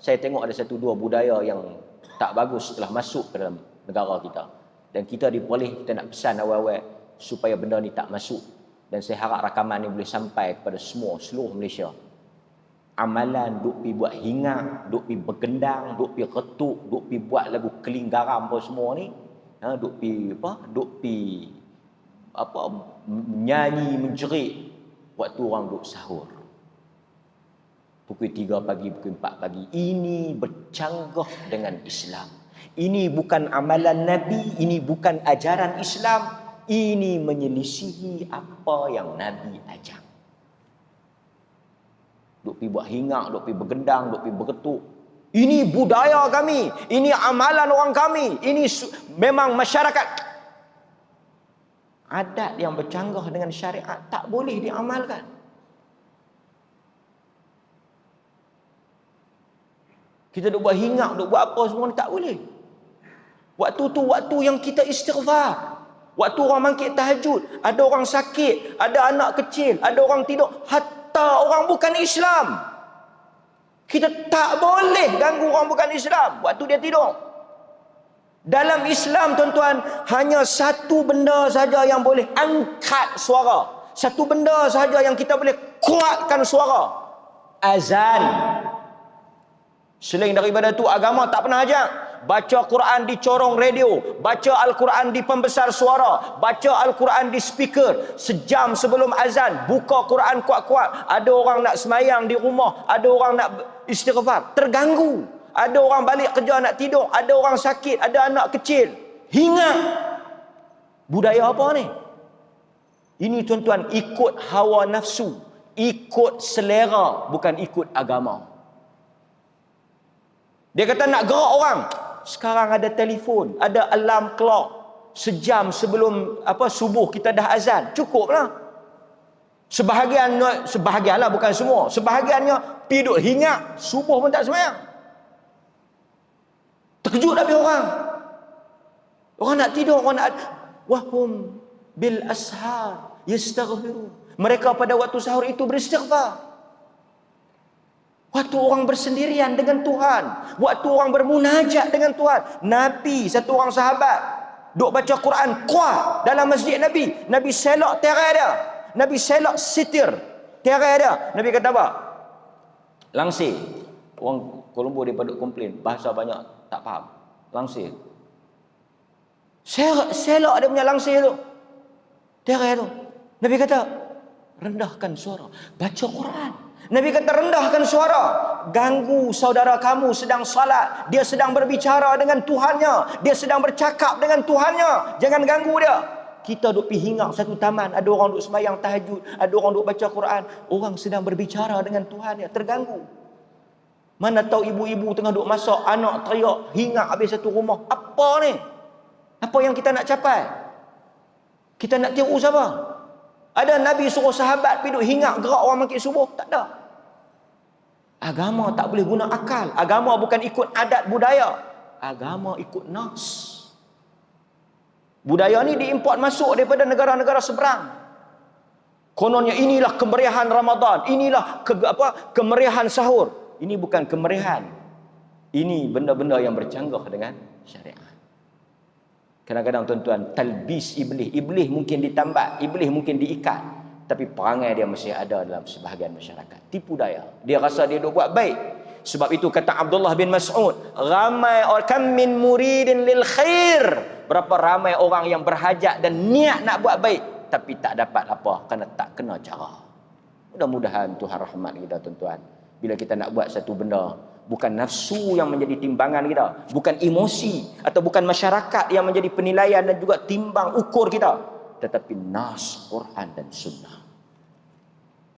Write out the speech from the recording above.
saya tengok ada satu dua budaya yang tak bagus telah masuk ke dalam negara kita. Dan kita diboleh kita nak pesan awal-awal supaya benda ni tak masuk. Dan saya harap rakaman ni boleh sampai kepada semua, seluruh Malaysia. Amalan duk pi buat hinga, duk pi bergendang, duk pi ketuk, duk pi buat lagu keling garam apa semua ni. Ha, duk pi apa? Duk pi apa menyanyi menjerit waktu orang duk sahur pukul 3 pagi pukul 4 pagi. Ini bercanggah dengan Islam. Ini bukan amalan nabi ini bukan ajaran Islam. Ini menyelisihi apa yang nabi ajar duk pi buat hingak duk pi bergendang duk pi berketuk. Ini budaya kami ini amalan orang kami. Ini memang masyarakat. Adat yang bercanggah dengan syariat tak boleh diamalkan. Kita duk buat hingap, duk buat apa semua ni tak boleh. Waktu tu waktu yang kita istighfar. Waktu orang mangkit tahajud, ada orang sakit, ada anak kecil, ada orang tidur, hatta orang bukan Islam. Kita tak boleh ganggu orang bukan Islam waktu dia tidur. Dalam Islam tuan-tuan hanya satu benda saja yang boleh angkat suara. Satu benda saja yang kita boleh kuatkan suara. Azan. Selain daripada itu agama tak pernah ajak. Baca Quran di corong radio, baca Al-Quran di pembesar suara, baca Al-Quran di speaker sejam sebelum azan, buka Quran kuat-kuat. Ada orang nak semayang di rumah, ada orang nak istighfar, terganggu. Ada orang balik kerja nak tidur, ada orang sakit, ada anak kecil. Hingga budaya apa ni? Ini tuan-tuan ikut hawa nafsu, ikut selera bukan ikut agama. Dia kata nak gerak orang. Sekarang ada telefon, ada alarm clock. Sejam sebelum apa subuh kita dah azan. Cukuplah. Sebahagian sebahagianlah bukan semua. Sebahagiannya piduk hingat, subuh pun tak semayang. Terkejut habis orang. Orang nak tidur, orang nak wahum bil ashar yastaghfiru. Mereka pada waktu sahur itu beristighfar. Waktu orang bersendirian dengan Tuhan, waktu orang bermunajat dengan Tuhan, Nabi satu orang sahabat duk baca Quran kuat dalam masjid Nabi. Nabi selok terai dia. Nabi selok sitir terai dia. Nabi kata apa? Langsir. Orang Colombo dia pada komplain bahasa banyak tak faham. Langsir. Selok dia punya langsir tu. Terai tu. Nabi kata, rendahkan suara. Baca Quran. Nabi kata, rendahkan suara. Ganggu saudara kamu sedang salat. Dia sedang berbicara dengan Tuhannya. Dia sedang bercakap dengan Tuhannya. Jangan ganggu dia. Kita duduk pergi hingap satu taman. Ada orang duduk semayang tahajud. Ada orang duduk baca Quran. Orang sedang berbicara dengan Tuhannya. Terganggu. Mana tahu ibu-ibu tengah duduk masak, anak teriak, hingga habis satu rumah. Apa ni? Apa yang kita nak capai? Kita nak tiru siapa? Ada Nabi suruh sahabat pergi duduk hingga gerak orang makin subuh? Tak ada. Agama tak boleh guna akal. Agama bukan ikut adat budaya. Agama ikut nas. Budaya ni diimport masuk daripada negara-negara seberang. Kononnya inilah kemeriahan Ramadan, inilah ke, apa kemeriahan sahur. Ini bukan kemerihan. Ini benda-benda yang bercanggah dengan syariat. Kadang-kadang tuan-tuan, talbis iblis. Iblis mungkin ditambah, iblis mungkin diikat. Tapi perangai dia mesti ada dalam sebahagian masyarakat. Tipu daya. Dia rasa dia dah buat baik. Sebab itu kata Abdullah bin Mas'ud, ramai orang kam min muridin lil khair. Berapa ramai orang yang berhajat dan niat nak buat baik tapi tak dapat apa kerana tak kena cara. Mudah-mudahan Tuhan rahmat kita tuan-tuan bila kita nak buat satu benda bukan nafsu yang menjadi timbangan kita. Bukan emosi atau bukan masyarakat yang menjadi penilaian dan juga timbang ukur kita. Tetapi nas Quran dan sunnah